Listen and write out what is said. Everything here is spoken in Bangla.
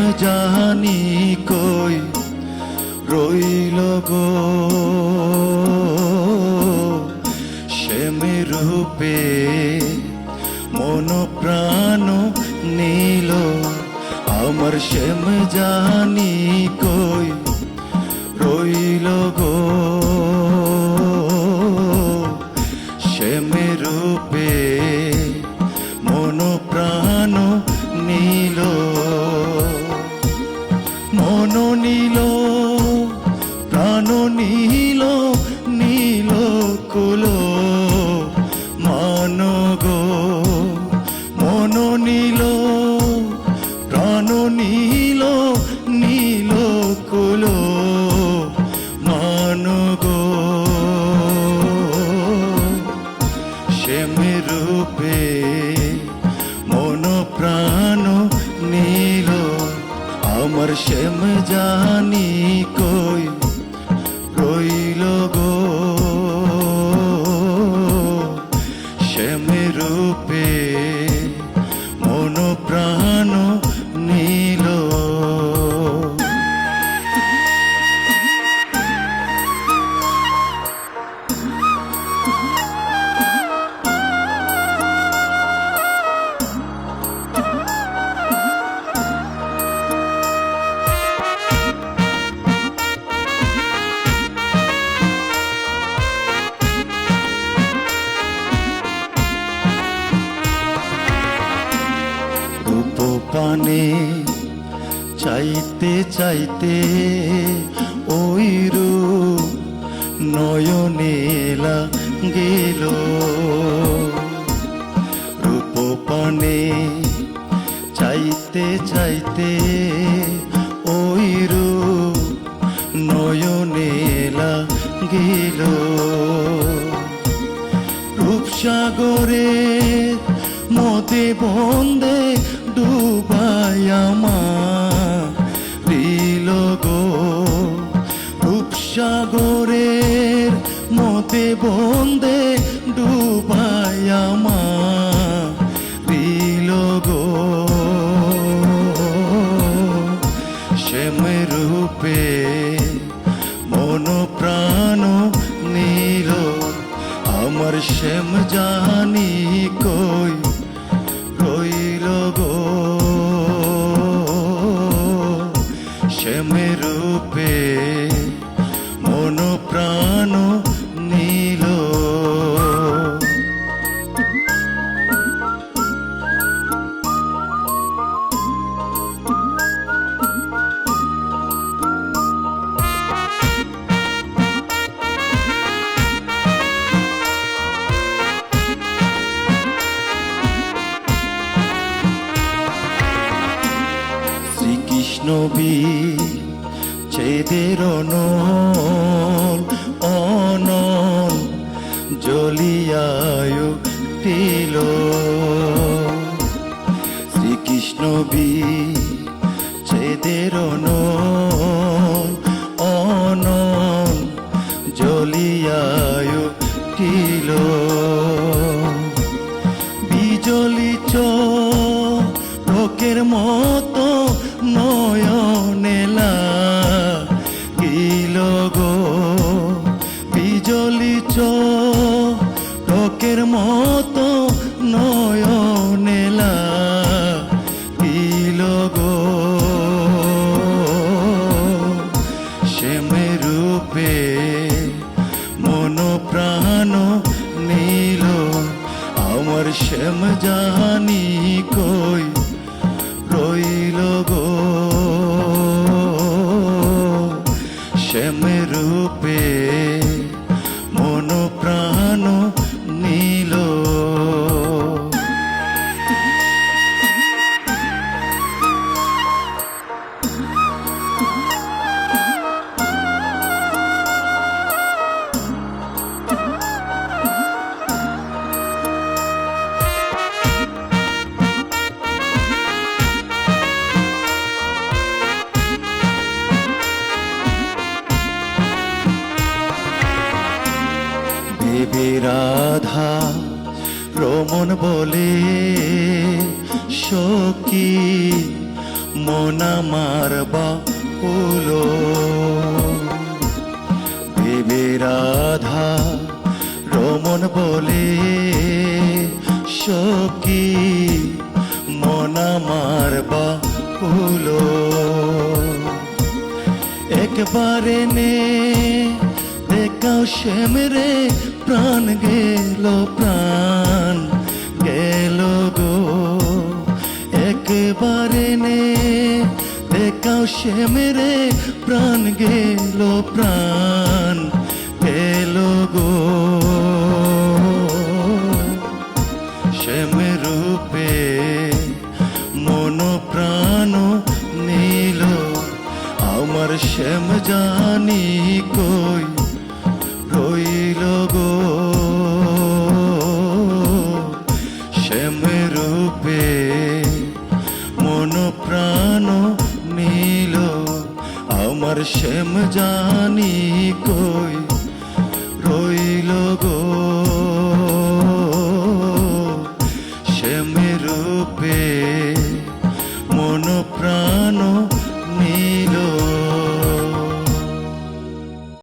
শ্যাম জানি কই রইল গো? শ্যামের রূপে মন প্রাণ নীল। আমার শ্যাম জানি কই রইল গো? শ্যামের রূপে মন প্রাণ নীল। শ্যামের রূপে মন প্রাণ নীল আমার শ্যাম জানি কই পানে চাইতে চাইতে ওই রূপ নয়নেলা গেল রূপ পানে চাইতে চাইতে ওই রূপ নয়নেলা গেল রূপসাগরে মতে বন্দে ডুবায়ামা দিল গো, রূপসাগরের মতে বন্দে ডুবায়ামা দিল গো, শ্যাম রূপে আমার শ্যাম জানি কই শ্যাম রূপে শ্রীকৃষ্ণ বি চেদের অনল অনল জ্বলিয়ায় তিল। শ্রীকৃষ্ণ বি চেদের অনল অনল জ্বলিয়ায় তিল। রইল গো দেবী রাধা, রমন বলে, সখী, মন আমার বাউলো দেবী রাধা, রমন বলে, সখী, মন আমার বাউলো একবারে নে শ্যাম রে প্রাণ গেল প্রাণ গেল গো একবারে নে শ্যাম রে প্রাণ গেল প্রাণ গেল গো আমার শ্যাম জানি কই